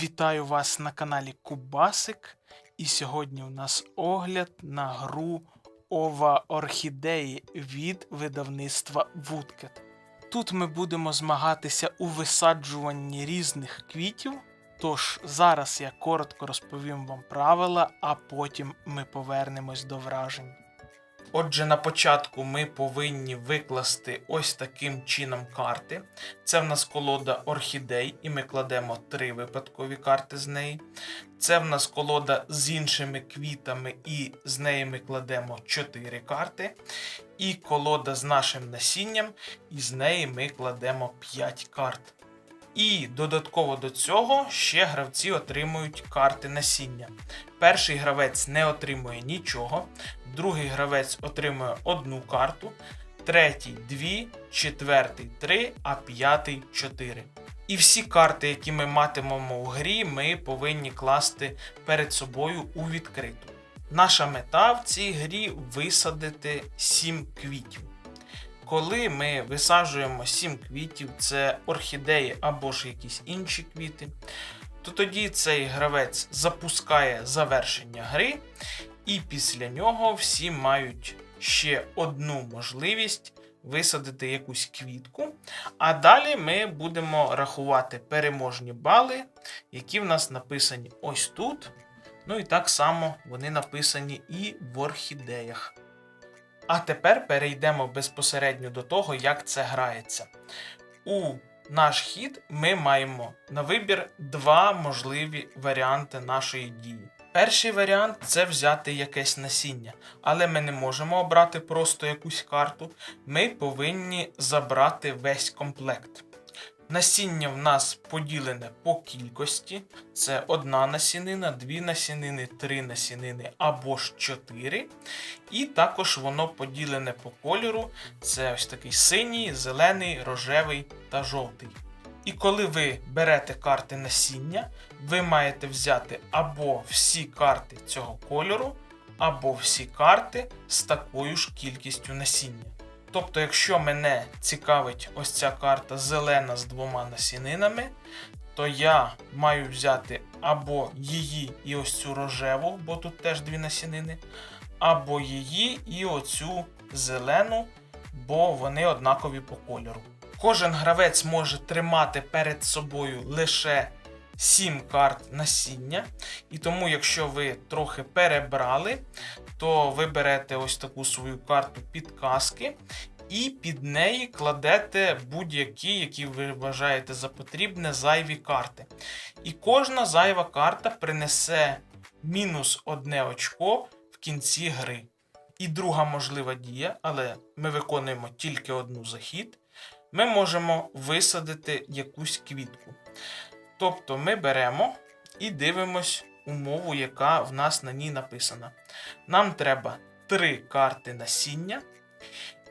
Вітаю вас на каналі Кубасик. І сьогодні у нас огляд на гру Ова Орхідеї від видавництва Woodcat. Тут ми будемо змагатися у висаджуванні різних квітів. Тож зараз я коротко розповім вам правила, а потім ми повернемось до вражень. Отже, на початку ми повинні викласти ось таким чином карти. Це в нас колода орхідей, і ми кладемо три випадкові карти з неї. Це в нас колода з іншими квітами, і з неї ми кладемо 4 карти. І колода з нашим насінням, і з неї ми кладемо 5 карт. І додатково до цього ще гравці отримують карти насіння. Перший гравець не отримує нічого, другий гравець отримує одну карту, третій дві, четвертий три, а п'ятий чотири. І всі карти, які ми матимемо у грі, ми повинні класти перед собою у відкриту. Наша мета в цій грі висадити 7 квітів. Коли ми висаджуємо 7 квітів, це орхідеї або ж якісь інші квіти, то тоді цей гравець запускає завершення гри, і після нього всі мають ще одну можливість висадити якусь квітку. А далі ми будемо рахувати переможні бали, які в нас написані ось тут. Ну і так само вони написані і в орхідеях. А тепер перейдемо безпосередньо до того, як це грається. У наш хід ми маємо на вибір два можливі варіанти нашої дії. Перший варіант це взяти якесь насіння, але ми не можемо обрати просто якусь карту. Ми повинні забрати весь комплект. Насіння в нас поділене по кількості: це одна насінина, дві насінини, три насінини або ж чотири. І також воно поділене по кольору: це ось такий синій, зелений, рожевий та жовтий. І коли ви берете карти насіння, ви маєте взяти або всі карти цього кольору, або всі карти з такою ж кількістю насіння. Тобто, якщо мене цікавить ось ця карта зелена з двома насінинами, то я маю взяти або її і ось цю рожеву, бо тут теж дві насінини, або її і оцю зелену, бо вони однакові по кольору. Кожен гравець може тримати перед собою лише 7 карт насіння, і тому, якщо ви трохи перебрали, то ви берете ось таку свою карту підказки і під неї кладете будь-які, які ви вважаєте за потрібне, зайві карти. І кожна зайва карта принесе мінус одне очко в кінці гри. І друга можлива дія, але ми виконуємо тільки одну захід. Ми можемо висадити якусь квітку. Тобто ми беремо і дивимось умову, яка в нас на ній написана. Нам треба три карти насіння,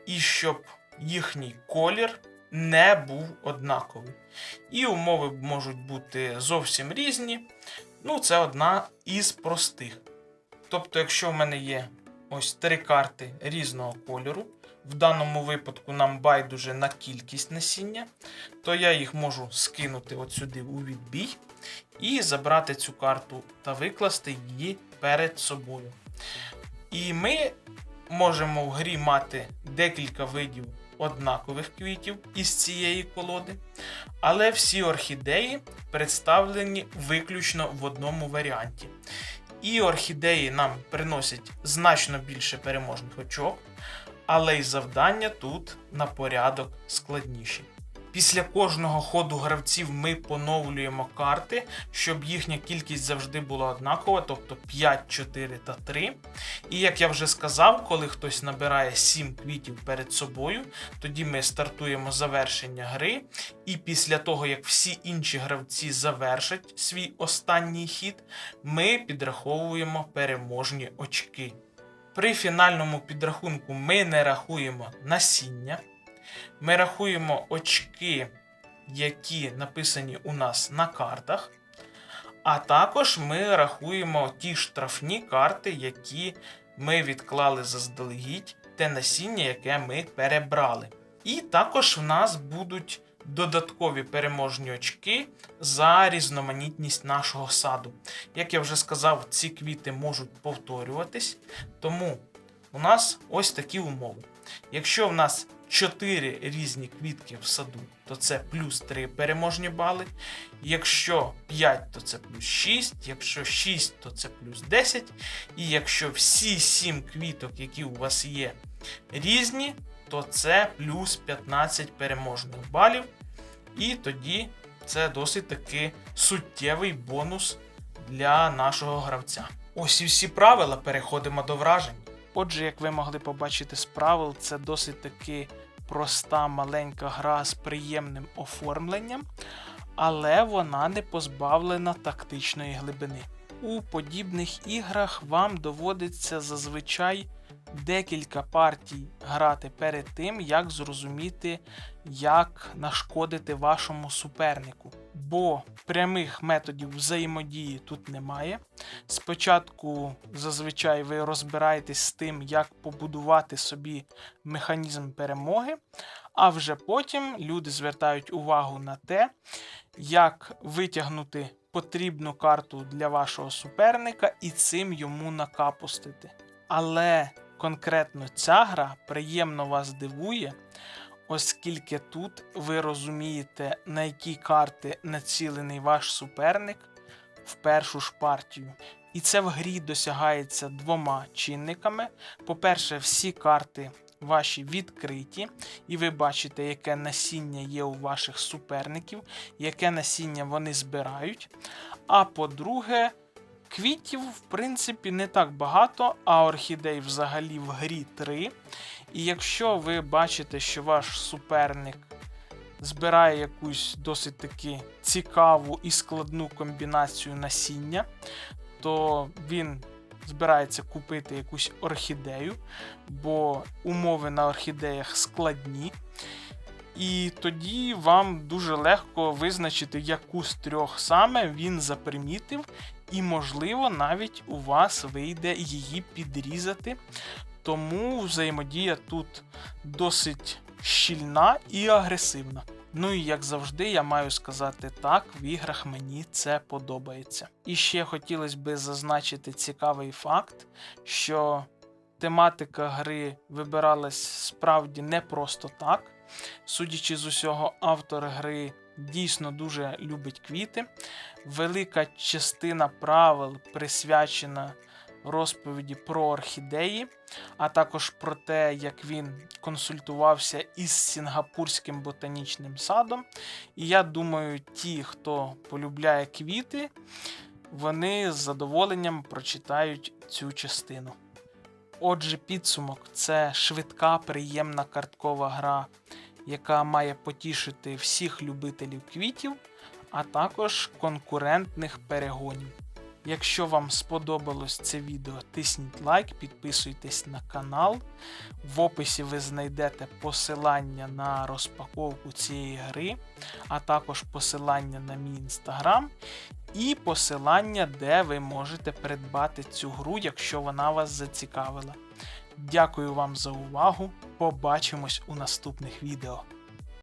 і щоб їхній колір не був однаковий. І умови можуть бути зовсім різні. Ну, це одна із простих. Тобто, якщо в мене є ось три карти різного кольору, в даному випадку нам байдуже на кількість насіння, то я їх можу скинути от сюди у відбій і забрати цю карту та викласти її перед собою. І ми можемо в грі мати декілька видів однакових квітів із цієї колоди, але всі орхідеї представлені виключно в одному варіанті. І орхідеї нам приносять значно більше переможних очок, але й завдання тут на порядок складніші. Після кожного ходу гравців ми поновлюємо карти, щоб їхня кількість завжди була однакова, тобто 5, 4 та 3. І як я вже сказав, коли хтось набирає 7 квітів перед собою, тоді ми стартуємо завершення гри. І після того, як всі інші гравці завершать свій останній хід, ми підраховуємо переможні очки. При фінальному підрахунку ми не рахуємо насіння. Ми рахуємо очки, які написані у нас на картах. А також ми рахуємо ті штрафні карти, які ми відклали заздалегідь, те насіння, яке ми перебрали. І також в нас будуть додаткові переможні очки за різноманітність нашого саду. Як я вже сказав, ці квіти можуть повторюватись, тому у нас ось такі умови. Якщо в нас 4 різні квітки в саду, то це плюс 3 переможні бали. Якщо 5, то це плюс 6, якщо 6, то це плюс 10. І якщо всі 7 квіток, які у вас є, різні, то це плюс 15 переможних балів. І тоді це досить таки суттєвий бонус для нашого гравця. Ось і всі правила, переходимо до вражень. Отже, як ви могли побачити з правил, це досить таки проста маленька гра з приємним оформленням, але вона не позбавлена тактичної глибини. У подібних іграх вам доводиться зазвичай декілька партій грати перед тим, як зрозуміти, як нашкодити вашому супернику. Бо прямих методів взаємодії тут немає. Спочатку зазвичай ви розбираєтесь з тим, як побудувати собі механізм перемоги, а вже потім люди звертають увагу на те, як витягнути потрібну карту для вашого суперника і цим йому накапустити. Але конкретно ця гра приємно вас дивує, оскільки тут ви розумієте, на які карти націлений ваш суперник в першу ж партію. І це в грі досягається двома чинниками. По-перше, всі карти ваші відкриті, і ви бачите, яке насіння є у ваших суперників, яке насіння вони збирають. А по-друге, квітів, в принципі, не так багато, а орхідей взагалі в грі 3. І якщо ви бачите, що ваш суперник збирає якусь досить таки цікаву і складну комбінацію насіння, то він збирається купити якусь орхідею, бо умови на орхідеях складні. І тоді вам дуже легко визначити, яку з трьох саме він запримітив, і, можливо, навіть у вас вийде її підрізати. Тому взаємодія тут досить щільна і агресивна. Ну і як завжди, я маю сказати так, в іграх мені це подобається. І ще хотілося би зазначити цікавий факт, що тематика гри вибиралась справді не просто так. Судячи з усього, автор гри дійсно дуже любить квіти. Велика частина правил присвячена розповіді про орхідеї, а також про те, як він консультувався із Сінгапурським ботанічним садом. І я думаю, ті, хто полюбляє квіти, вони з задоволенням прочитають цю частину. Отже, підсумок це швидка, приємна карткова гра, яка має потішити всіх любителів квітів, а також конкурентних перегонів. Якщо вам сподобалось це відео, тисніть лайк, підписуйтесь на канал. В описі ви знайдете посилання на розпаковку цієї гри, а також посилання на мій інстаграм і посилання, де ви можете придбати цю гру, якщо вона вас зацікавила. Дякую вам за увагу. Побачимось у наступних відео.